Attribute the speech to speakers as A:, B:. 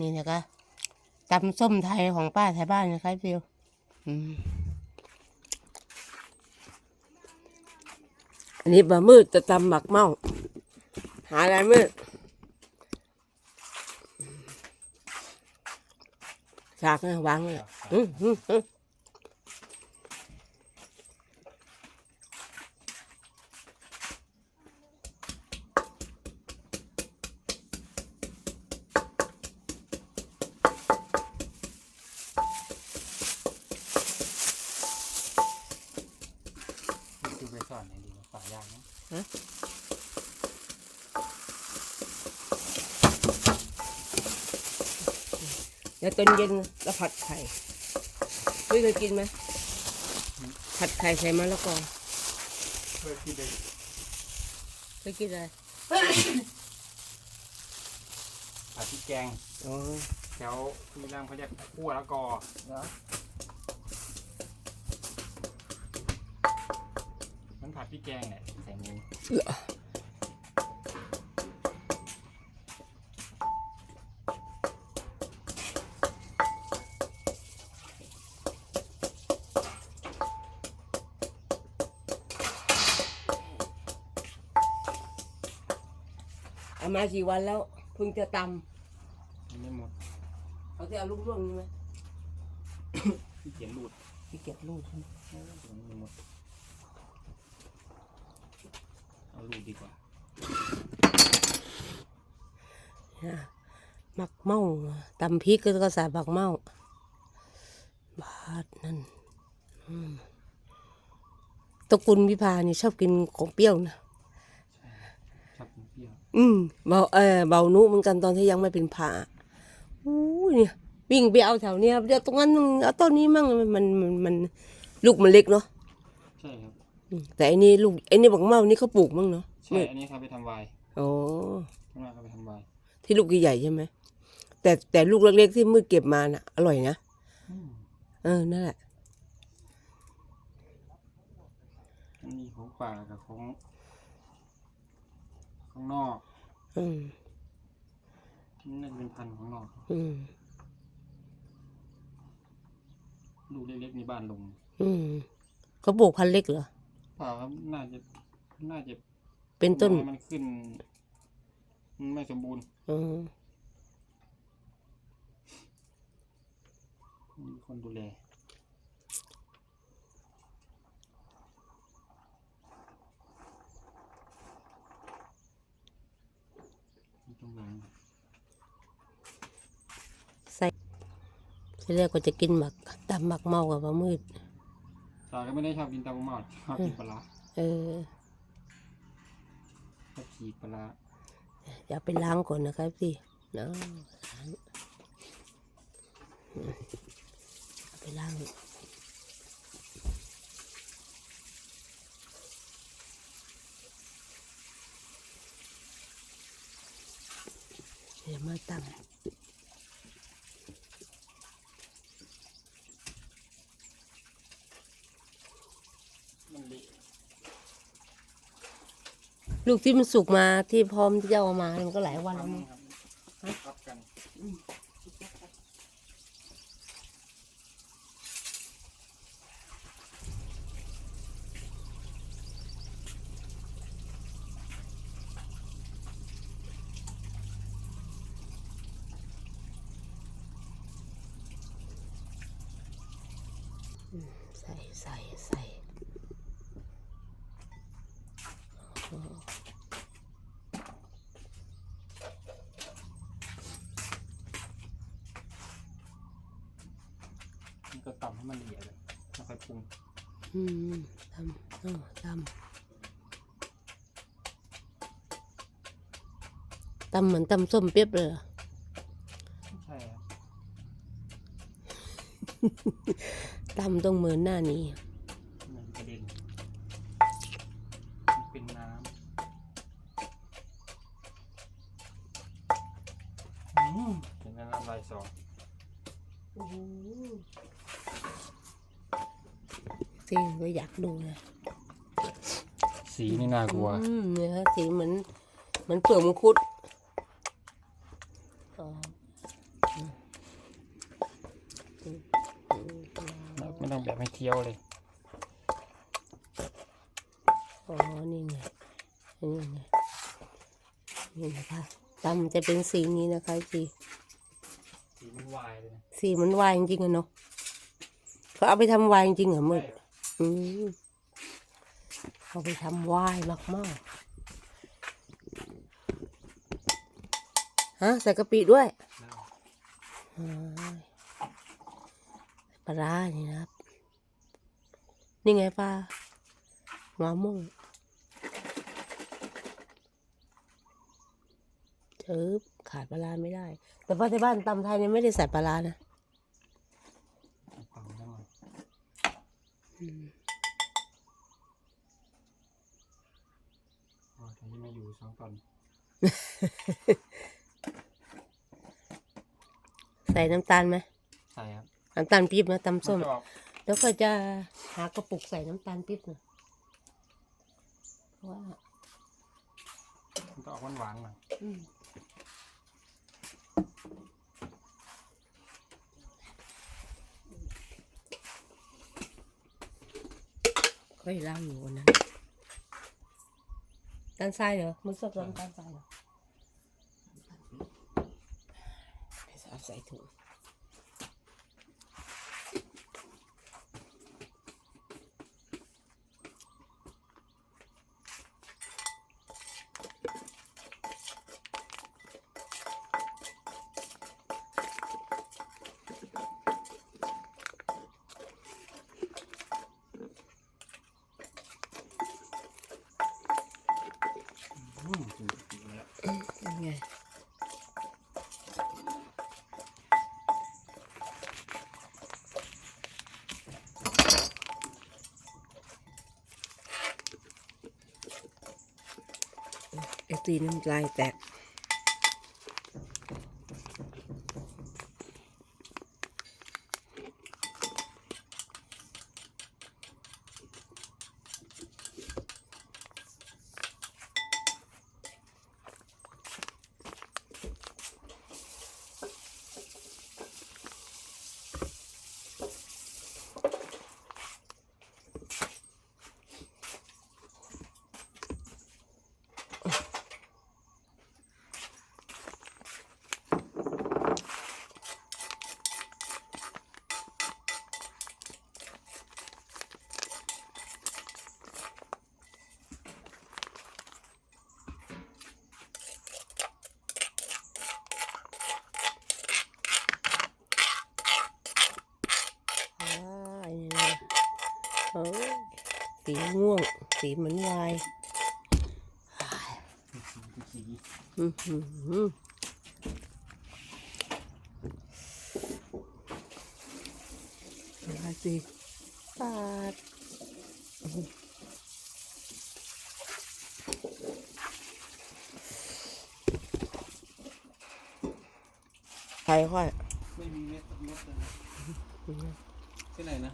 A: นี่นะคะตำส้มไทยของป้าไทยบ้านนะคะฟิวอืมอันนี้บะมืดจะตำหมักเมาหาอะไรมืดฉากนะวางเลยอืมอืม
B: ดี๋ย
A: วตอนเย็นเราผัดไข่ไม่เคยกินไหมผัดไข่ใส่มะละกอ
B: เพื่อที่ได้
A: เคยกินอะไร
B: ผัดพริกแกง
A: อ๋อ
B: แถวมีร่างเขาเรียกคั่วละกอ
A: เหรอ
B: มันผัดพริกแกงแหละใส่หมู
A: เอ มากี่วันแล้วเพิ่งจะต
B: มันไม่หมดำ
A: เขาจะเอาลูกร่วงนี่ไหม
B: ที่เขียนรูด
A: ที่เก็บลูกใช่ไหม
B: มันไม่หมดเอารูดดีกว่า
A: นะหมักเมาตำพริกก็ใส่หมักเมาบาดนั่นอืมตระกุลพิพานี่ชอบกินของเปรี้ยวนะ
B: ชอบกินเปรี้ยว
A: อืมเบาเออเบานุเหมือนกันตอนที่ยังไม่เป็นผ่าอู้ยเนี่ย วิ่งไปเอาแถวเนี้ยเดี๋ยวตรงนั้นเอาต้นนี้มั่งมันมันมันมันลูกมันเล็กเนาะ
B: ใช่ครับ
A: อืมแต่อันนี้ลูกไอ้นี่บักเมานี่เขาปลูกมั่งเนาะ
B: ใช่ อันนี้เขาไปทำไวน์
A: โอ้
B: ข้างหน้าเขาไปทำไวน์
A: ที่ลูกใหญ่ๆใช่ไหมแต่แต่ลูกเล็กๆที่มือเก็บมาน่ะอร่อยนะ
B: อืม
A: เออ นั่นแหละ
B: มันมีของป่ากับของ ข้างนอก
A: อืม
B: นี่น่าจะเป็นพันธุ์ของนอก
A: อืม
B: ลูกเล็กๆในบ้านลง
A: อืมเขาปลูกพันธุ์เล็กเหรอ
B: เปล่าครับน่าจะน่าจะ
A: เป็นต้น
B: ไม้มันขึ้นมันไม่สมบูรณ์
A: อืม
B: มีคนดูแลมีตรงหลัง
A: ใส่ที่แรกก็จะกินหมักตำหมักเมากับมะมืด
B: ตาก็ไม่ได้ชอบกินตาบะหมอดชอบกินปลาร้า
A: เออ
B: ชอบขีดปลาร้า
A: อย่าไปล้างก่อนนะครับพี่เนาะล้างอืมเอาไปล้าง เดี๋ยวมาต
B: มันเละำ
A: ลูกที่มันสุกมาที่พร้อมที่จะเอามา มันก็หลายวันแล้ว
B: ทำ
A: มั้ง
B: ครับรับกัน
A: ใส่ใส่ใส่โอ้
B: มันก็ตำให้มันละเอียดเลยแล้วค่อยปรุง
A: อืมตำเออตำตำเหมือนตำส้มเปียบเลยเหรอ
B: ใช่ครับ
A: ตำต้องเหมือนหน้านี้
B: มันกระเด็นมันเป็นน้ำอืมเป็นน้ำลายสอง
A: สิก็อยากดูเลย
B: สีนี่น่ากลัว
A: อืมเนี่ยสีเหมือนเหมือนเปลือกมังคุดอ๋อ
B: ต้องแบบให้เคี้ยวเลย
A: อ๋อนี่ไงนี่ไงนี่นะคะตำจะเป็นสีนี้นะคะจี
B: สีมันวายเลยนะ
A: สีเหมันวายจริงๆอะเนาะเขาเอาไปทำวายจริงๆเหรอมึงอืมเอาไปทำวายมากมากๆฮะใส่กะปิด้วย
B: ได้
A: อ่าปลาร้านี่นะครับ นี่ไงปลาหัวมุ่งเจิบขาดปลาร้าไม่ได้ แต่ว่าที่บ้านตำไทยเนี่ยไม่ได้ใส่ปลาร้านะ
B: ฟังได้หน่อย
A: อืม
B: อ๋อทีนี้มาอยู่สองตอน
A: ใส่น้ำตาลไหม
B: ใส่ครับ
A: น้ำตาลปี๊บนะตำส้ม
B: นจะออก
A: แล้วก็จะหากระปุกใส่น้ำตาลปี๊บนะเพราะว่า
B: มันจะออกหวานๆหน่อย
A: อืมค่อยล้างอยู่วันนั้นด้านซ้ายเหรอมันสดร้อนด้านซ้ายเหรอเอาใส่ถุง
B: อืมสีสีแล้ว
A: ยังไงไอ ตีน้ำลายแตก สีม่วง สีเหมือนวาย
B: สี
A: อื้อหือมาสิปาดใครค่อย
B: ไม่มีเม็ดเม็ดเลยเส้นไหนนะ